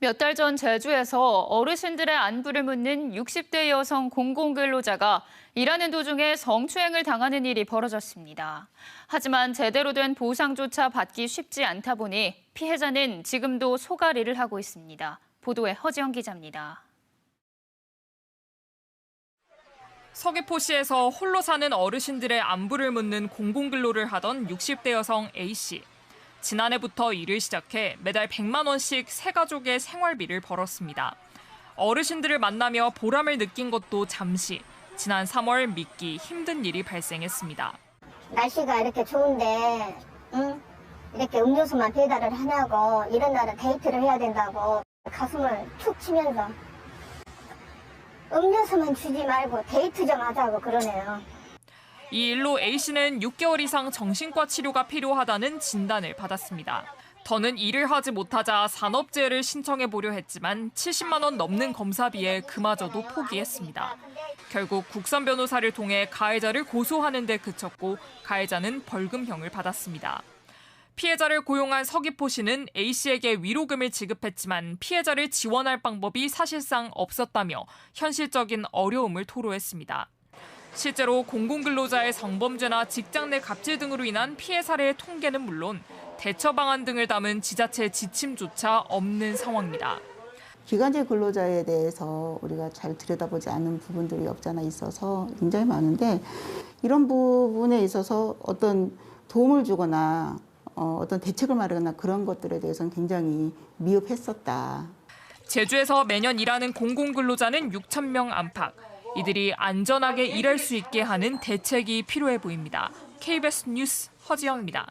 몇 달 전 제주에서 어르신들의 안부를 묻는 60대 여성 공공근로자가 일하는 도중에 성추행을 당하는 일이 벌어졌습니다. 하지만 제대로 된 보상조차 받기 쉽지 않다 보니 피해자는 지금도 소가리를 하고 있습니다. 보도에 허지영 기자입니다. 서귀포시에서 홀로 사는 어르신들의 안부를 묻는 공공근로를 하던 60대 여성 A씨. 지난해부터 일을 시작해 매달 100만 원씩 세 가족의 생활비를 벌었습니다. 어르신들을 만나며 보람을 느낀 것도 잠시. 지난 3월 믿기 힘든 일이 발생했습니다. 날씨가 이렇게 좋은데, 응? 이렇게 음료수만 배달을 하냐고, 이런 날은 데이트를 해야 된다고, 가슴을 툭 치면서, 음료수만 주지 말고 데이트 좀 하자고 그러네요. 이 일로 A씨는 6개월 이상 정신과 치료가 필요하다는 진단을 받았습니다. 더는 일을 하지 못하자 산업재해를 신청해 보려 했지만 70만 원 넘는 검사비에 그마저도 포기했습니다. 결국 국선 변호사를 통해 가해자를 고소하는 데 그쳤고 가해자는 벌금형을 받았습니다. 피해자를 고용한 서귀포시는 A씨에게 위로금을 지급했지만 피해자를 지원할 방법이 사실상 없었다며 현실적인 어려움을 토로했습니다. 실제로 공공근로자의 성범죄나 직장 내 갑질 등으로 인한 피해 사례의 통계는 물론 대처 방안 등을 담은 지자체 지침조차 없는 상황입니다. 기간제 근로자에 대해서 우리가 잘 들여다보지 않는 부분들이 없잖아 있어서 굉장히 많은데 이런 부분에 있어서 어떤 도움을 주거나 어, 어떤 대책을 마련하거나 그런 것들에 대해서는 굉장히 미흡했었다. 제주에서 매년 일하는 공공근로자는 6천 명 안팎. 이들이 안전하게 일할 수 있게 하는 대책이 필요해 보입니다. KBS 뉴스 허지영입니다.